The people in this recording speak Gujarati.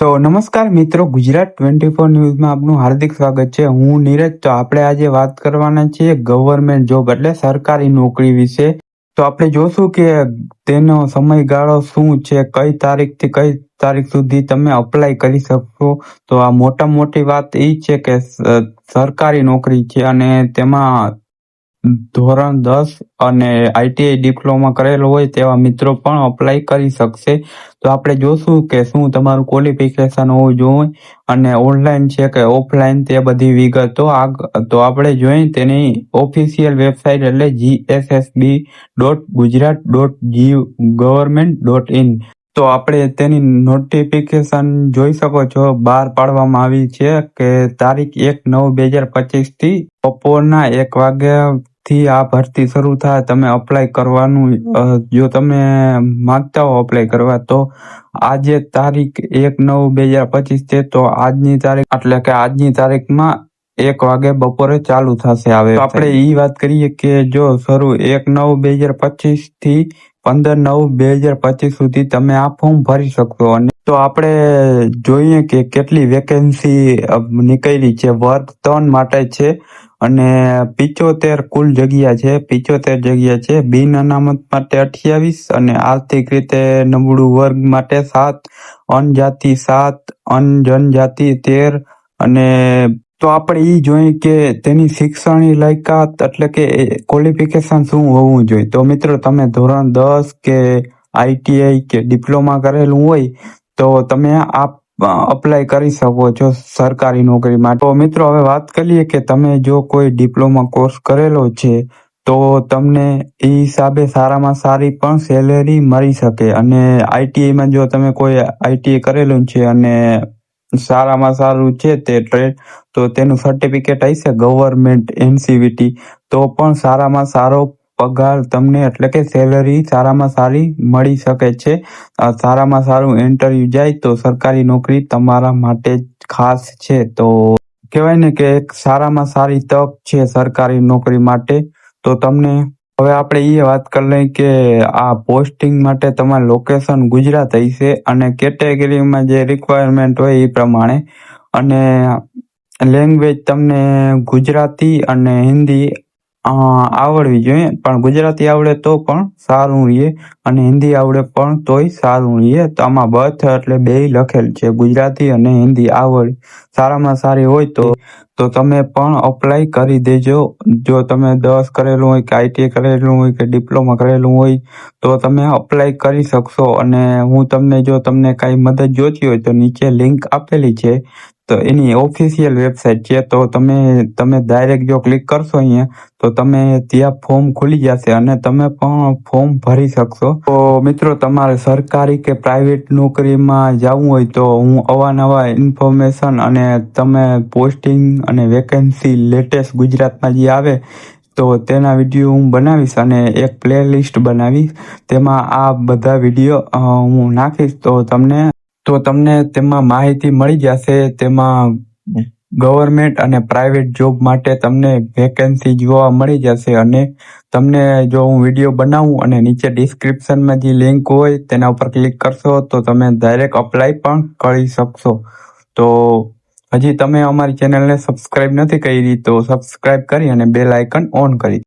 તો નમસ્કાર મિત્રો, ગુજરાત ટ્વેન્ટી ફોર ન્યૂઝમાં આપનું હાર્દિક સ્વાગત છે. હું નીરજ, તો આપણે આજે વાત કરવાના છીએ ગવર્મેન્ટ જોબ, એટલે સરકારી નોકરી વિશે. તો આપણે જોશું કે તેનો સમયગાળો શું છે, કઈ તારીખથી કઈ તારીખ સુધી તમે અપ્લાય કરી શકશો તો આ મોટા મોટી વાત એ છે કે સરકારી નોકરી છે અને તેમાં ધોરણ દસ અને આઈટીઆઈ ડિપ્લોમા કરેલો હોય તેવા મિત્રો પણ અપ્લાય કરી શકશે. તો આપણે જોશું કે શું તમારું ક્વોલિફિકેશન હોવું જોઈએ અને ઓનલાઈન છે કે ઓફલાઈન તે બધી વિગતો આગ તો આપણે જોઈએ તેની ઓફિશિયલ વેબસાઇટ એટલે GSSB dot Gujarat dot G government dot in તો આપણે તેની નોટિફિકેશન જોઈ શકો છો. બહાર પાડવામાં આવી છે કે તારીખ એક નવ બે હજાર પચીસથી બપોરના એક વાગ્યા થી આ ભરતી શરૂ થાય તમે અપ્લાય કરવાનું જો તમે માગતા હો અપ્લાય કરવા તો આજે તારીખ એક નવ બે હજાર પચીસ છે તો આજની તારીખ એટલે કે આજની તારીખમાં એક વાગે બપોરે ચાલુ થશે આવે આપણે ઈ વાત કરીએ કે જો શરૂ એક નવ બે હજાર પચીસથી પંદર નવ બે હજાર પચીસ સુધી તમે આ ફોર્મ ભરી શકશો અને તો આપણે જોઈએ કે કેટલી વેકેન્સી નીકળી છે. વર્ગ ત્રણ માટે છે અને પિચોતેર કુલ જગ્યા છે. પિચોતેર જગ્યા છે. બિન અનામત માટે અઠ્યાવીસ અને આર્થિક રીતે નબળું વર્ગ માટે સાત. અનજાતિ સાત અનજનજાતિ તેર અને તો આપણે એ જોઈએ કે તેની શિક્ષણની લાયકાત એટલે કે ક્વોલિફિકેશન શું હોવું જોઈએ. તો મિત્રો, તમે ધોરણ દસ કે આઈટીઆઈ કે ડિપ્લોમા કરેલું હોય તો તમે આ અપ્લાય કરી શકો છો સરકારી નોકરી માટે. તો મિત્રો, હવે વાત કરીએ કે તમે જો કોઈ ડિપ્લોમા કોર્સ કરેલો છે, તો તમને એ હિસાબે સારામાં સારી પણ સેલેરી મળી શકે. અને આઈટીઆઈમાં જો તમે કોઈ આઈટીઆઈ કરેલું છે અને સારામાં સારું છે તે ટ્રેડ તો તેનું સર્ટિફિકેટ હશે ગવર્મેન્ટ એનસીવીટી તો પણ સારામાં સારો પગાર તમને એટલે કે સેલરી સારામાં સારી મળી શકે છે. સારામાં સારું ઇન્ટરવ્યુ જાય તો સરકારી નોકરી તમારા માટે ખાસ છે. તો કહેવાય ને કે એક સારામાં સારી તક છે સરકારી નોકરી માટે. તો તમને હવે આપણે એ વાત કરી લઈએ કે આ પોસ્ટિંગ માટે તમારું લોકેશન ગુજરાત હશે અને કેટેગરીમાં જે રિક્વાયરમેન્ટ હોય એ પ્રમાણે. અને લેંગ્વેજ તમને ગુજરાતી અને હિન્દી આવડવી જોઈએ, પણ ગુજરાતી આવડે તો પણ સારું રહીએ અને હિન્દી આવડે પણ તોય સારું રહીએ. તો આમાં બથ એટલે બે લખેલ છે, ગુજરાતી અને હિન્દી આવડ. સારામાં સારી હોય તો તો તમે પણ અપ્લાય કરી દેજો. જો તમે દસ કરેલું હોય કે આઈટીઆઈ કરેલું હોય કે ડિપ્લોમા કરેલું હોય, તો તમે અપ્લાય કરી શકશો. અને હું તમને, જો તમને કાંઈ મદદ જોતી હોય તો નીચે લિંક આપેલી છે. તો એની ઓફિશિયલ વેબસાઇટ છે, તો તમે તમે ડાયરેક્ટ જો ક્લિક કરશો અહીંયા, તો તમે ત્યાં ફોર્મ ખુલી જશે અને તમે પણ ફોર્મ ભરી શકશો. તો મિત્રો, તમારે સરકારી કે પ્રાઇવેટ નોકરીમાં જવું હોય તો હું અવાનવા ઇન્ફોર્મેશન અને તમે પોસ્ટિંગ અને વેકેન્સી લેટેસ્ટ ગુજરાતમાં જે આવે, તો તેના વીડિયો હું બનાવીશ અને એક પ્લે લિસ્ટ બનાવીશ. તેમાં આ બધા વીડિયો હું નાખીશ તો તમને તો તમને તેમાં માહિતી મળી જશે, તેમાં ગવર્મેન્ટ અને પ્રાઇવેટ જોબ માટે તમને વેકેન્સી જોવા મળી જશે અને તમને જો હું વીડિયો બનાવું અને નીચે ડિસ્ક્રિપ્શનમાં જે લિંક હોય તેના ઉપર ક્લિક કરશો તો તમે ડાયરેક્ટ અપ્લાય પણ કરી શકશો. તો હજી તમે અમારી ચેનલને સબસ્ક્રાઇબ નથી કરી તો સબસ્ક્રાઇબ કરી અને બેલ આઇકન ઓન કરી